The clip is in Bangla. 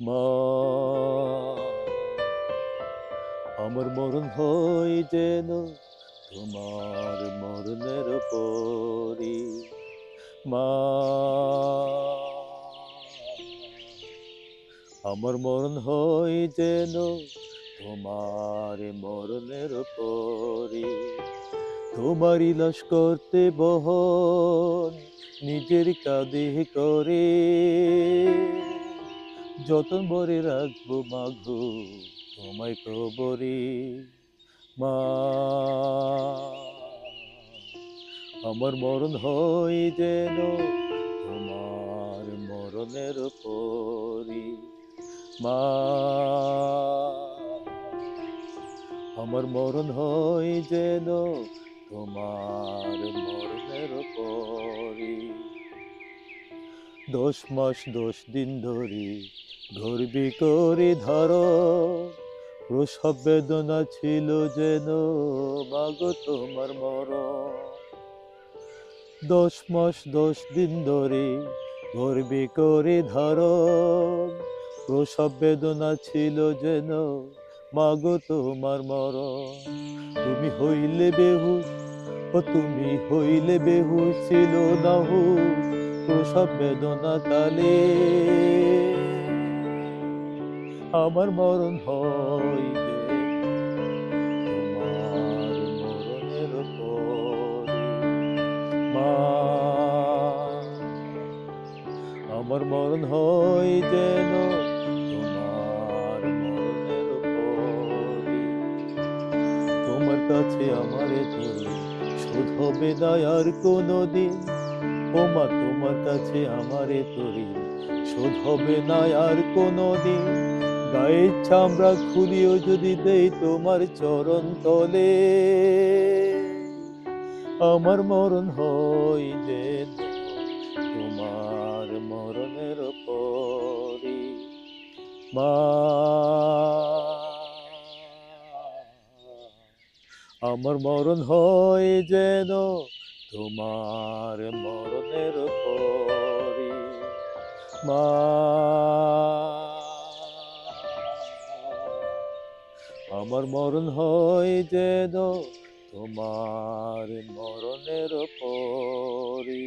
মা, আমার মরণ হয় যেন তোমার মরণের পরি মা, আমার মরণ হয় যেন তোমার মরণের পরি তোমারই লাশ করতে বহন নিজের কাঁধে করে। যতন ভরে রাখব মাঘো তোমায় কবরে মা। আমার মরণ হয় যেন তোমার মরণের পরি মা। আমার মরণ হয় যেন তোমার মরণের পরি দশ মাস দশ দিন ধরে গর্বি করে ধরো। প্রসব বেদনা ছিল যেন মাগো তোমার মরণ দশ মাস দশ দিন ধরে গর্বি করে ধরো। প্রসব বেদনা ছিল যেন মাগো তোমার মরণ তুমি হইলে বেহুশ ও তুমি হইলে বেহুশ ছিল না হুশ প্রসব বেদনা কালে আমার মরণ হইবে, তোমার মরণের মা, আমার মরণ হয় যেন তোমার মরণের তোমার কাছে আমার তোরে শোধ হবে আর কোনো দিন ও তোমার কাছে আমারে তোরে। শোধ হবে না আর কোনো দিন। গায়ের চামড়া খুলিও যদি দেই তোমার চরণ তলে। আমার মরণ হয় যেন তোমার মরণের পরে মা। আমার মরণ হয় যেন তোমার মরণের পরে মা আমার মরণ হয় যেন তোমার মরণের পরে